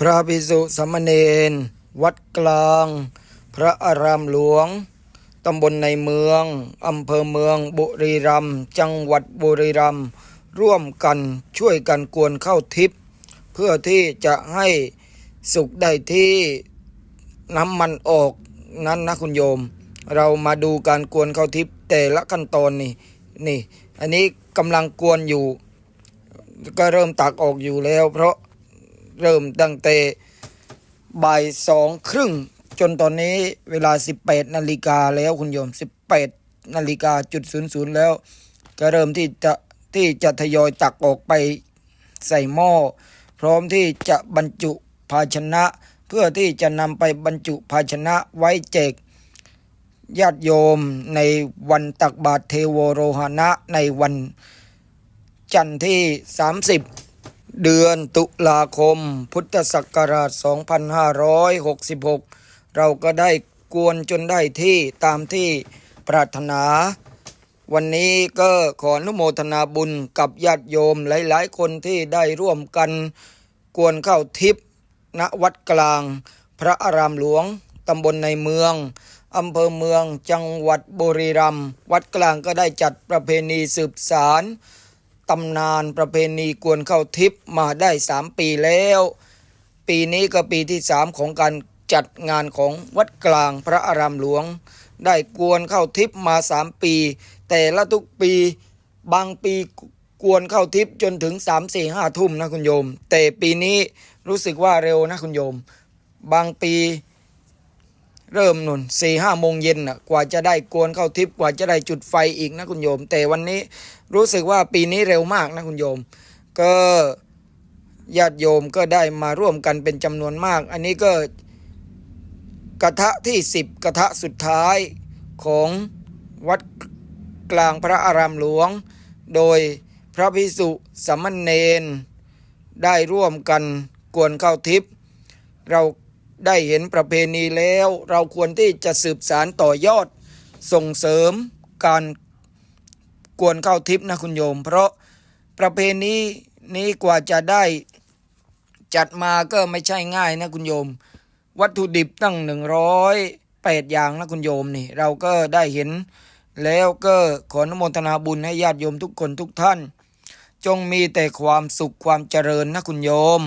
พระภิกษุสมเณรวัดกลาง พระอารามหลวง ตำบลในเมือง อำเภอเมืองบุรีรัมย์จังหวัดบุรีรัมย์ร่วมกันช่วยกันกวนเข้าทิพย์เพื่อที่จะให้สุกได้ที่น้ำมันออกนั้นนะคุณโยม เรามาดูการกวนเข้าทิพย์แต่ละขั้นตอนนี่นี่ อันนี้กำลังกวนอยู่ ก็เริ่มตักออกอยู่แล้ว เพราะ เริ่มตั้งแต่บ่ายสองครึ่งจนตอนนี้เวลา 18นาฬิกาแล้วคุณโยม 18นาฬิกาจุดศูนย์ศูนย์แล้ว ก็เริ่มที่จะที่จะทยอยตักออกไปใส่หม้อ พร้อมที่จะบรรจุภาชนะ เพื่อที่จะนำไปบรรจุภาชนะไว้แจกญาติโยมในวันตักบาตรเทโวโรหณะในวันจันทร์ที่ 30 เดือนตุลาคม พุทธศักราช 2566 เราก็ได้กวนจนได้ที่ตามที่ปรารถนา วันนี้ก็ขออนุโมทนาบุญกับญาติโยมหลาย ๆ คนที่ได้ร่วมกันกวนเข้าทิพย์ณวัดกลาง พระอารามหลวงตำบลในเมืองอำเภอเมืองจังหวัดบุรีรัมย์วัดกลางก็ได้จัดประเพณีสืบสาร ตำนานประเพณีกวนเข้าทิพย์มาได้สามปีแล้ว ปีนี้ก็ปีที่สามของการจัดงานของวัดกลางพระอารามหลวง ได้กวนเข้าทิพย์มาสามปี แต่ละทุกปีบางปีกวนเข้าทิพย์จนถึงสามสี่ห้าทุ่มนะคุณโยม แต่ปีนี้รู้สึกว่าเร็วนะคุณโยม บางปี เริ่มนุ่นสี่ห้าโมงเย็นน่ะกว่าจะได้กวนเข้าทิพย์กว่าจะได้จุดไฟอีกนะคุณโยม แต่วันนี้รู้สึกว่าปีนี้เร็วมากนะคุณโยม ก็ญาติโยมก็ได้มาร่วมกันเป็นจำนวนมาก อันนี้ก็กระทะที่สิบกระทะสุดท้ายของวัดกลางพระอารามหลวง โดยพระพิสุสามเณรได้ร่วมกันกวนเข้าทิพย์เรา ได้เห็นประเพณีแล้ว เราควรที่จะสืบสารต่อยอด ส่งเสริมการกวนเข้าทิพย์นะคุณโยม เพราะประเพณีนี้กว่าจะได้จัดมาก็ไม่ใช่ง่ายนะคุณโยม วัตถุดิบตั้งหนึ่งร้อยแปดอย่างนะคุณโยมนี่ เราก็ได้เห็นแล้วก็ขออนุโมทนาบุญให้ญาติโยมทุกคนทุกท่าน จงมีแต่ความสุขความเจริญนะคุณโยม